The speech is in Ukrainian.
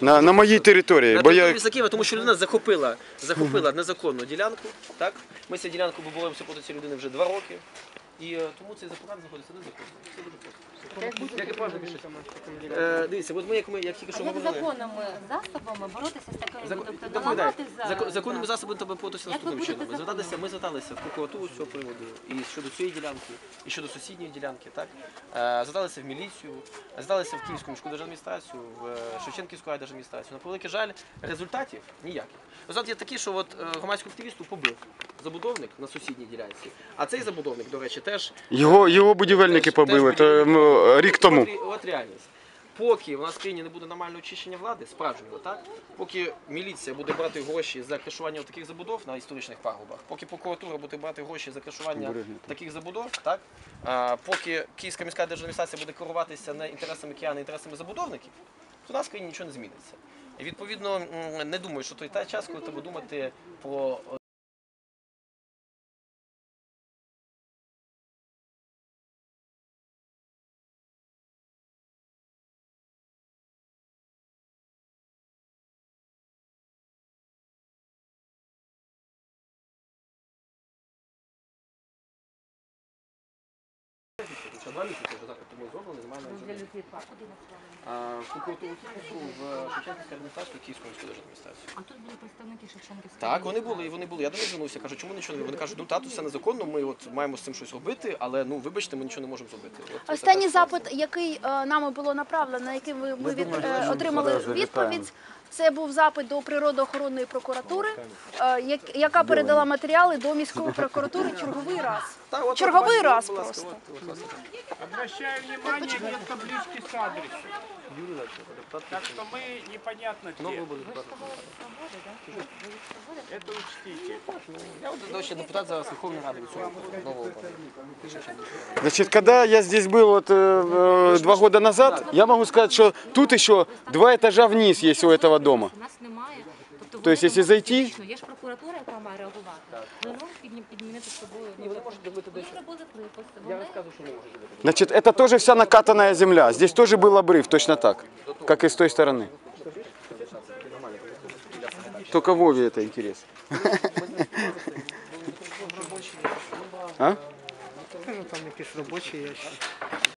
На, на моїй території. На Бо території я... міста тому що людина захопила, захопила незаконну ділянку. Так? Ми цю ділянку боремося проти цієї людини вже два роки. І е, тому цей запорад знаходиться незаконно. Все дуже просто. Як і правильно пишеться. Е, Дивіться, от ми як ми як тільки що Як говорили. законними засобами боротися з такими Зак- тобто налагати за Зако- Законними засобами треба боротися Як ви наступним будете чином. Ми зверталися, ми зверталися в прокуратуру з цього приводу і щодо цієї ділянки, і щодо сусідньої ділянки. Так? Е, Зверталися в міліцію, зверталися в Київську міську держадміністрацію, в е, Шевченківську райдержадміністрацію. На превеликий жаль, результатів ніяких. Результат є такий, що от е, громадську активісту побив забудовник на сусідній ділянці. А цей забудовник, до речі, теж Його, його будівельники Теж- побили теж то, м, рік тому. От, ре- от реальність. Поки у нас в країні не буде нормального очищення влади, справжнього, так? Поки міліція буде брати гроші за кришування таких забудов на історичних пагубах, поки прокуратура буде брати гроші за кришування таких забудов, так? А, поки Київська міська держадміністрація буде керуватися не інтересами киян, а інтересами забудовників, то у нас в країні нічого не зміниться. І відповідно м, не думаю, що той та час, коли треба думати про жодних. А, в Шевченківську адміністрацію, Київську міську держадміністрацію. А тут були представники Шевченківської. Так, вони були, і вони були. Я до них звернувся, кажу, чому нічого не вони кажуть, ну тату, все незаконно, ми от маємо з цим щось робити, але ну вибачте, ми нічого не можемо зробити. От це Останній запит, який е, нами було направлено, на який ми, ми від, думаєте, е, отримали відповідь. Це був запит до природоохоронної прокуратури, е, як- яка передала матеріали до міської прокуратури черговий раз. Та, от, черговий от, раз будь ласка, просто. от, от, власне, так. Обращаю внимание, нет таблички с адресом. Юрій Левченко, депутат Так что мы непонятно Новий где. буде депутат. Это учтите. Я от, до речі, депутат зараз Верховної Ради від цього нового обраний. Значит, когда я здесь был вот, э, э, два года назад, я могу сказать, что тут еще два этажа вниз есть у этого дома. У нас немає. Тобто, То есть, вони якщо можуть зайти- фізично, Є ж прокуратура, яка має реагувати. Вони можуть підні- підмінити з собою. Ні, вони можуть робити Вони дещо. зробили припис. Я Вони розказую, що не можуть робити. Значит, это тоже вся накатанная земля. Здесь тоже был обрыв, точно так, как и с той стороны. Только Вове это интересно. А? Ну, там якісь робочі ящики.